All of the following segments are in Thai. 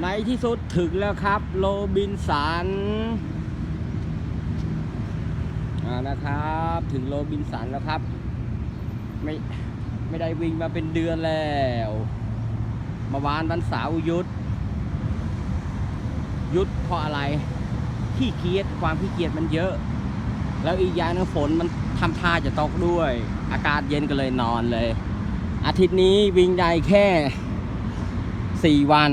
ในที่สุดถึงแล้วครับโรบินสันนะครับ ถึงโรบินสันแล้วครับ ไม่ไม่ได้วิ่งมาเป็นเดือนแล้วมาวานวันเสาร์ยุด ยุดเพราะอะไรขี้เกียจความขี้เกียจมันเยอะ แล้วอีกอย่างนึงฝนมันทำท่าจะตกด้วย อากาศเย็นก็เลยนอนเลย อาทิตย์นี้วิ่งได้แค่4วัน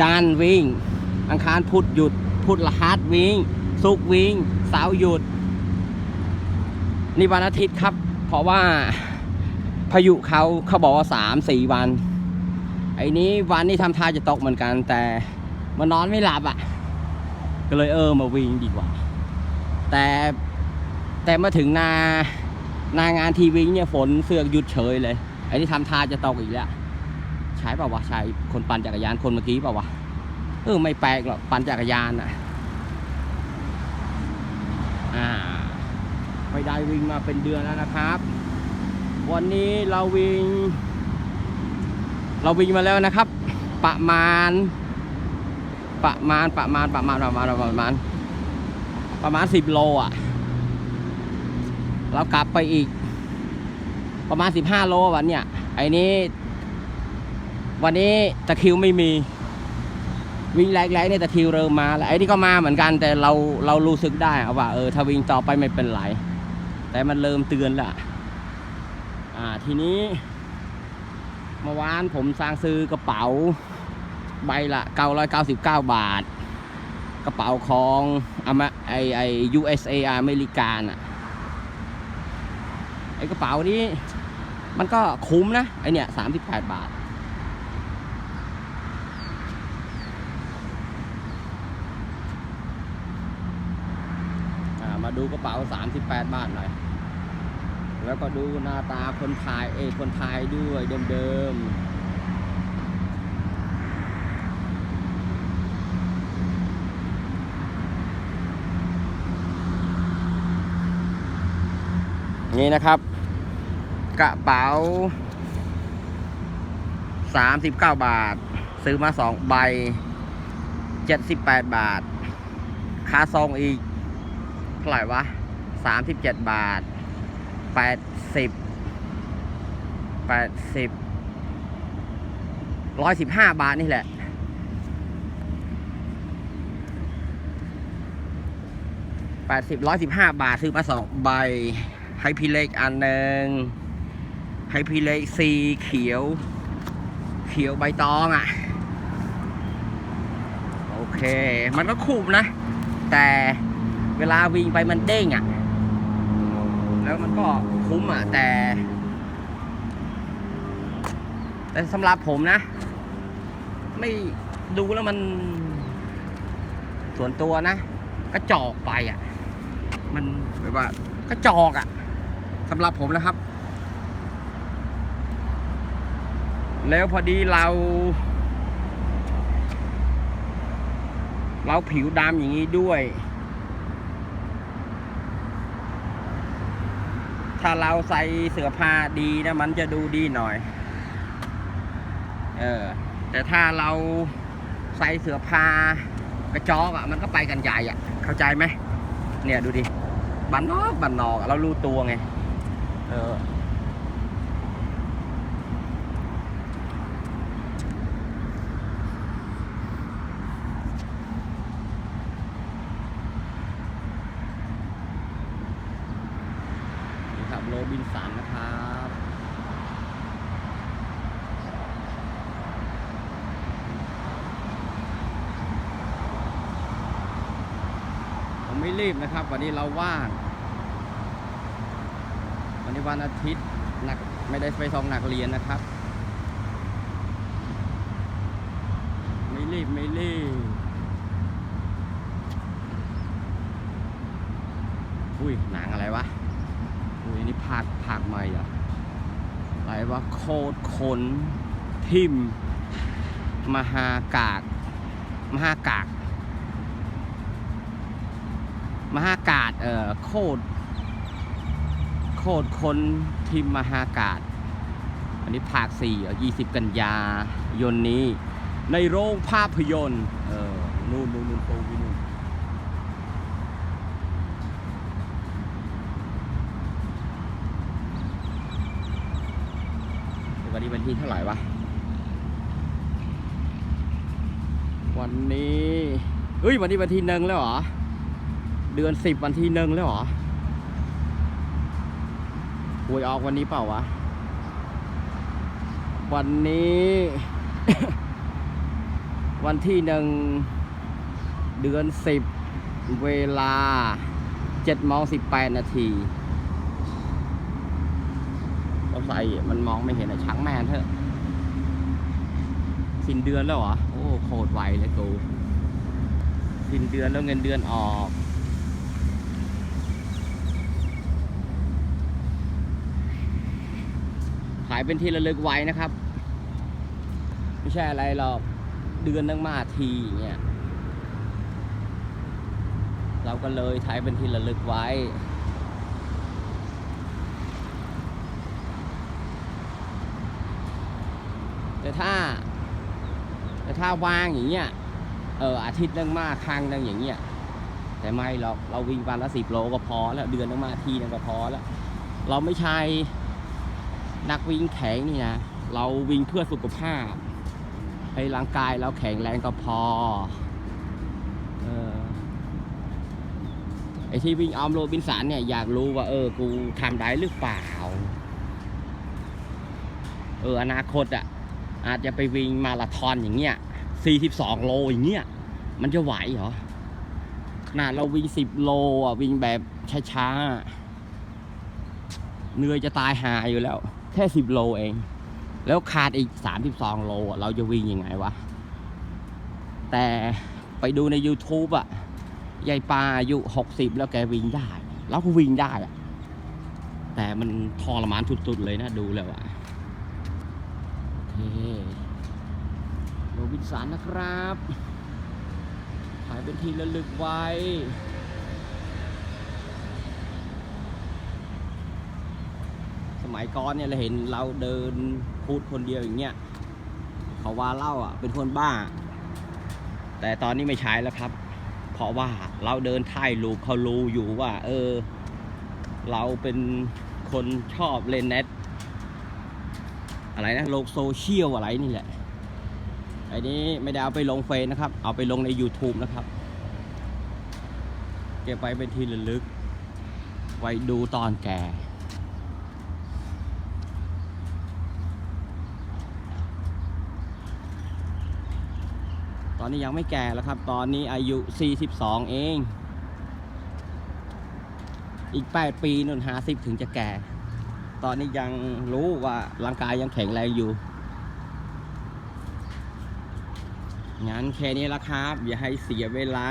จันทร์วิ่ง อังคารพุธหยุด พุธละหัสวิ่งศุกร์วิ่งเสาร์หยุด นี่วันอาทิตย์ครับ เพราะว่าพายุเขาเขาบอกว่าสามสี่วัน ไอ้นี้วันนี้ทำท่าจะตกเหมือนกัน แต่มันนอนไม่หลับอะ ก็เลยเออมาวิ่งดีกว่า แต่แต่มาถึงนานางานทีวีเนี่ยฝนเสือกหยุดเฉยเลย ไอ้นี่ทำท่าจะตกอีกแล้ว ใช่เปล่าวะใช่คนปั่นจักรยานคนเมื่อกี้เปล่าวะเออไม่แปลกหรอกปั่นจักรยานอะอ่าไม่ได้วิ่งมาเป็นเดือนแล้วนะครับ วันนี้เราวิ่ง เราวิ่งมาแล้วนะครับ ประมาณ ประมาณประมาณประมาณประมาณประมาณ ประมาณสิบโลอะเรากลับไปอีก ประมาณสิบห้าโลวันเนี้ยไอ้นี้ วันนี้ตะคิวไม่มี วิ่งแรกๆเนี่ยตะคิวเริ่มมาแล้วไอ้นี่ก็มาเหมือนกันแต่เราเรารู้สึกได้ว่าเออถ้าวิ่งต่อไปไม่เป็นไร แต่มันเริ่มเตือนละอ่าทีนี้เมื่อวานผมสร้างซื้อกระเป๋าใบละ 999 บาท กระเป๋าของอเมไอไอ USA อเมริกาน่ะไอกระเป๋านี้มันก็คุ้มนะไอเนี่ย38 บาท มาดูกระเป๋า 38 บาทหน่อย แล้วก็ดูหน้าตาคนไทยเอยคนไทยด้วยเดิมๆ นี่นะครับ กระเป๋า 39 บาท ซื้อมา 2 ใบ 78 บาท ค่าซองอีก เท่าไหร่วะ37บเจ็ดบาท80 80 115บร้อยสิบห้าบาทนี่แหละ80 115บร้อยสิบห้าบาท ซื้อมาสองใบ ให้พี่เล็กอันหนึ่ง ให้พี่เล็กสีเขียว เขียวใบตองอะ โอเค มันก็คุ้มนะ แต่ เวลาวิ่งไปมันเด้งอะ แล้วมันก็คุ้มอะ แต่ แต่สำหรับผมนะ ไม่ดูแล้วมัน ส่วนตัวนะกระจอกไปอะ มันแบบว่ากระจอกอะสำหรับผมนะครับ แล้วพอดีเรา เราผิวดำอย่างนี้ด้วย ถ้าเราใส่เสื้อผ้าดีนะมันจะดูดีหน่อย เออ แต่ถ้าเราใส่เสื้อผ้ากระจอกอะ มันก็ไปกันใหญ่อะ เข้าใจไหม เนี่ยดูดิบันนอกบันนอกเรารู้ตัวไง เออ นี่ครับโรบินสันนะครับ ผม ไม่รีบนะครับ วันนี้เราว่างวันนี้วันอาทิตย์หนักไม่ได้ไปสองหนักเรียนนะครับ ไม่รีบไม่รีบอุ้ยหนังอะไรวะอุ้ยนี่ภาคภาคใหม่อะอะไรวะโคตรขนทิมมหากาก มหากาก มหากาศเอ่อโคตรโคตรคนทิมมหากาศ อันนี้ภาคสี่ยี่สิบกันยายนนี้ ในโรงภาพยนตร์เออนู่นนู่นนู่นตรงที่นู่นวันนี้วันที่เท่าไหร่วะ วันนี้เฮ้ย วันนี้วันที่หนึ่งแล้วเหรอ เดือนสิบวันที่หนึ่งแล้วเหรอหวยออกวันนี้เปล่าวะ วันนี้ วันที่หนึ่งเดือนสิบเวลาเจ็ดโมงสิบแปดนาทีราใส่มันมองไม่เห็นอะช้างแมนเถอะ สิ้นเดือนแล้วเหรอ โอ้โคตรไวเลยกูสิ้นเดือนแล้วเงินเดือนออก ขายเป็นที่ระลึกไว้นะครับ ไม่ใช่อะไรหรอกเดือนนึงมาทีเงี้ยเราก็เลยถ่ายเป็นที่ระลึกไว้แต่ถ้าแต่ถ้าว่างอย่างเงี้ยเอออาทิตย์นึงมาครั้งนึงอย่างเงี้ยแต่ไม่หรอกเราวิ่งวันละสิบโลก็พอแล้วเดือนนึงมาทีนึงก็พอแล้ว เราไม่ใช่ นักวิ่งแข็งนี่นะ เราวิ่งเพื่อสุขภาพ ให้ร่างกายเราแข็งแรงก็พอเออไอที่วิ่งออมโรบินสันเนี่ยอยากรู้ว่า เออ กูทำได้หรือเปล่า เออ อนาคตอะ อาจจะไปวิ่งมาราธอนอย่างเงี้ย 42 โลอย่างเงี้ย มันจะไหวเหรอขนาดเราวิ่ง 10 โลอะ วิ่งแบบช้าๆเหนื่อยจะตายหาอยู่แล้ว แค่10โลเอง แล้วขาดอีก32โลอะเราจะวิ่งยังไงวะ แต่ไปดูใน YouTube อะยายปาอายุ60แล้วแกวิ่งได้ แล้วก็วิ่งได้อะแต่มันทรมานสุดๆเลยนะดูแล้วอะโอเคโรบินสันนะครับถ่ายเป็นทีละลึกไว้ มัยก่อนเนี่ยเราเห็นเราเดินพูดคนเดียวอย่างเงี้ยเขาว่าเล่าอะเป็นคนบ้า แต่ตอนนี้ไม่ใช้แล้วครับ เพราะว่าเราเดินถ่ายรูปเขารู้อยู่ว่า เออ เราเป็นคนชอบเล่นเน็ตอะไรนะโลกโซเชียลอะไรนี่แหละไอ้นี้ไม่ได้เอาไปลงเฟซนะครับ เอาไปลงใน YouTube นะครับ เก็บไว้เป็นที่ระลึก ไว้ดูตอนแก่ ตอนนี้ยังไม่แก่แล้วครับ ตอนนี้อายุ 42 เอง อีก 8 ปีนุ่น50ถึงจะแก่ ตอนนี้ยังรู้ว่าร่างกายยังแข็งแรงอยู่งั้นแค่นี้ละครับ อย่าให้เสียเวลา